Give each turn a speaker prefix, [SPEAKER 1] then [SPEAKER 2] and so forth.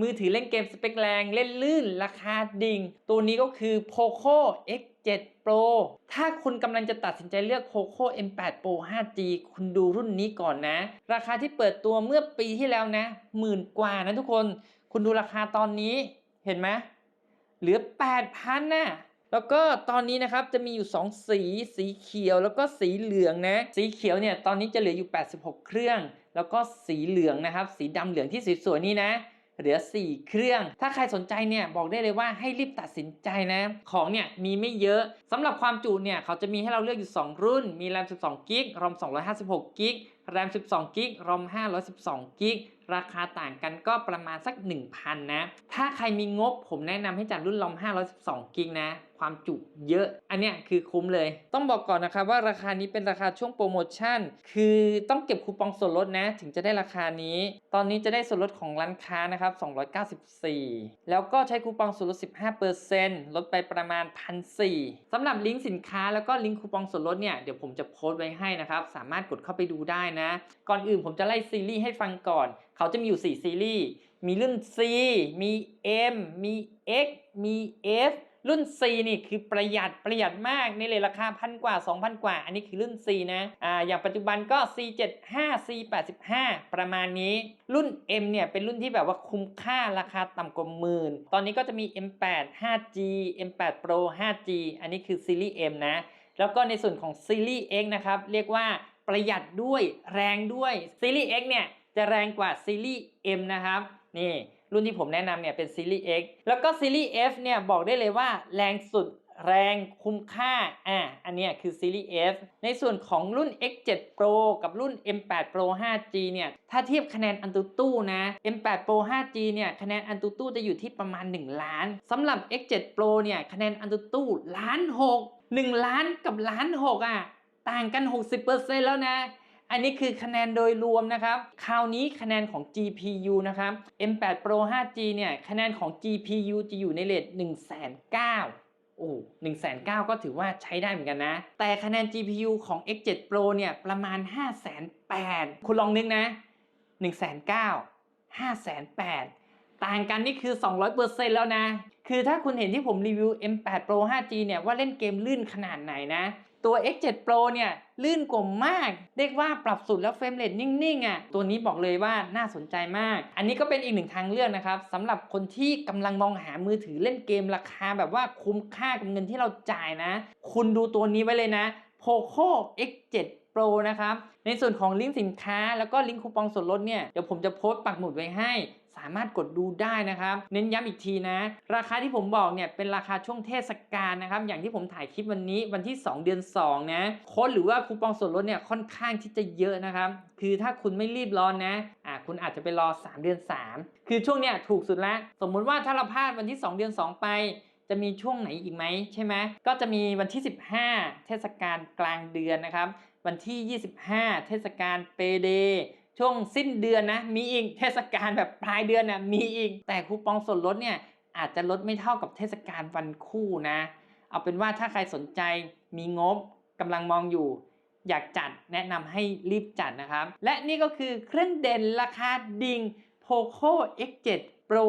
[SPEAKER 1] มือถือเล่นเกมสเปคแรงเล่นลื่นราคาดิ่ง ตัวนี้ก็คือ Poco X7 Pro ถ้าคุณกำลังจะตัดสินใจเลือก Poco M8 Pro 5G คุณดูรุ่นนี้ก่อนนะ ราคาที่เปิดตัวเมื่อปีที่แล้วนะ หมื่นกว่านะทุกคน คุณดูราคาตอนนี้เห็นไหมเหลือ 8,000น่ะแล้วก็ตอนนี้นะครับจะมีอยู่ 2 สีสีเขียวแล้วก็สีเหลืองนะ สีเขียวเนี่ยตอนนี้จะเหลืออยู่ 86 เครื่อง แล้วก็สีเหลืองนะครับ สีดำเหลืองที่สวยๆนี่นะ เหลือ 4 เครื่อง ถ้าใครสนใจเนี่ยบอกได้เลยว่าให้รีบตัดสินใจนะ ของเนี่ยมีไม่เยอะสำหรับความจุเนี่ยเขาจะมีให้เราเลือกอยู่ 2 รุ่น มี RAM 12 g b ROM 256 g b RAM 12 g b ROM 512 g b ราคาต่างกันก็ประมาณสัก 1,000 นะ ถ้าใครมีงบผมแนะนำให้จัดรุ่น ROM 512 g b นะ ความจุเยอะ อันเนี้ยคือคุ้มเลย ต้องบอกก่อนนะครับว่าราคานี้เป็นราคาช่วงโปรโมชั่น คือต้องเก็บคูปองส่วนลดนะ ถึงจะได้ราคานี้ ตอนนี้จะได้ส่วนลดของร้านค้านะครับ 294 แล้วก็ใช้คูปองส่วนลด 15%ลดไปประมาณ 1,400สำหรับลิงก์สินค้าแล้วก็ลิงก์คูปองส่วนลดเนี่ยเดี๋ยวผมจะโพสต์ไว้ให้นะครับ สามารถกดเข้าไปดูได้นะ ก่อนอื่นผมจะไล่ซีรีส์ให้ฟังก่อน เขาจะมีอยู่ 4 ซีรีส์ มีรุ่น C มี M มี X มี F รุ่น C นี่คือประหยัดประหยัดมากในเลทราคาพันกว่า 2,000 กว่า อันนี้คือรุ่น C นะอ่าอย่างปัจจุบันก็ C75 C85 ประมาณนี้ รุ่น M เนี่ยเป็นรุ่นที่แบบว่าคุ้มค่าราคาต่ำกว่าหมื่น ตอนนี้ก็จะมี M8 5G M8 Pro 5G อันนี้คือซีรีส์ M นะ แล้วก็ในส่วนของซีรีส์ X นะครับ เรียกว่าประหยัดด้วยแรงด้วยซีรีส์ X เนี่ยจะแรงกว่าซีรีส์ M นะครับ นี่ รุ่นที่ผมแนะนำเนี่ยเป็นซีรีส์ X แล้วก็ซีรีส์ F เนี่ยบอกได้เลยว่าแรงสุดแรงคุ้มค่า อะ อันนี้คือซีรีส์ F ในส่วนของรุ่น X7 Pro กับรุ่น M8 Pro 5G เนี่ย ถ้าเทียบคะแนนอันตูตู้นะ M8 Pro 5G เนี่ย คะแนนอันตูตู้จะอยู่ที่ประมาณ 1 ล้าน สำหรับ X7 Pro เนี่ย คะแนนอันตูตู้ล้าน6 1ล้านกับล้าน6อะ ต่างกัน 60%แล้วนะ อันนี้คือคะแนนโดยรวมนะครับ คราวนี้คะแนนของ GPU นะครับ M8 Pro 5G เนี่ยคะแนนของ GPU จะอยู่ในเรท1 9 0 0 0โอ้1 9 0 0ก็ถือว่าใช้ได้เหมือนกันนะ แต่คะแนน GPU ของ X7 Pro เนี่ยประมาณ 5 8 0 0 0คุณลองนึกนะ 1 9 0 0 0 5 8 0 0ต่างกันนี่คือ 200%แล้วนะ คือถ้าคุณเห็นที่ผมรีวิว M8 Pro 5G เนี่ยว่าเล่นเกมลื่นขนาดไหนนะ ตัว X7 Pro เนี่ยลื่นกลมมาก เรียกว่าปรับสุดแล้วเฟรมเรทนิ่งๆอะตัวนี้บอกเลยว่าน่าสนใจมาก อันนี้ก็เป็นอีกหนึ่งทางเลือกนะครับสำหรับคนที่กำลังมองหามือถือเล่นเกมราคาแบบว่าคุ้มค่ากับเงินที่เราจ่ายนะ คุณดูตัวนี้ไว้เลยนะ Poco X7 Pro นะครับในส่วนของลิงก์สินค้าแล้วก็ลิงก์คูปองส่วนลดเนี่ยเดี๋ยวผมจะโพสต์ปักหมุดไว้ให้ สามารถกดดูได้นะครับ เน้นย้ำอีกทีนะ ราคาที่ผมบอกเนี่ยเป็นราคาช่วงเทศกาลนะครับ อย่างที่ผมถ่ายคลิปวันนี้วันที่ 2 เดือน 2 นะโค้ดหรือว่าคูปองส่วนลดเนี่ยค่อนข้างที่จะเยอะนะครับ คือถ้าคุณไม่รีบร้อนนะอ่าคุณอาจจะไปรอ 3 เดือน 3 คือช่วงเนี้ยถูกสุดแล้ว สมมุติว่าถ้าเราพลาดวันที่ 2 เดือน 2 ไป จะมีช่วงไหนอีกไหมใช่ไหมก็จะมีวันที่ 15 เทศกาลกลางเดือนนะครับ วันที่ 25 เทศกาลเปเดช่วงสิ้นเดือนนะมีอีกเทศกาลแบบปลายเดือนนะมีอีก แต่คูปองส่วนลดเนี่ยอาจจะลดไม่เท่ากับเทศกาลวันคู่นะ เอาเป็นว่าถ้าใครสนใจมีงบกำลังมองอยู่ อยากจัดแนะนำให้รีบจัดนะครับ และนี่ก็คือเครื่องเด่นราคาดิ่ง Poco X7 Pro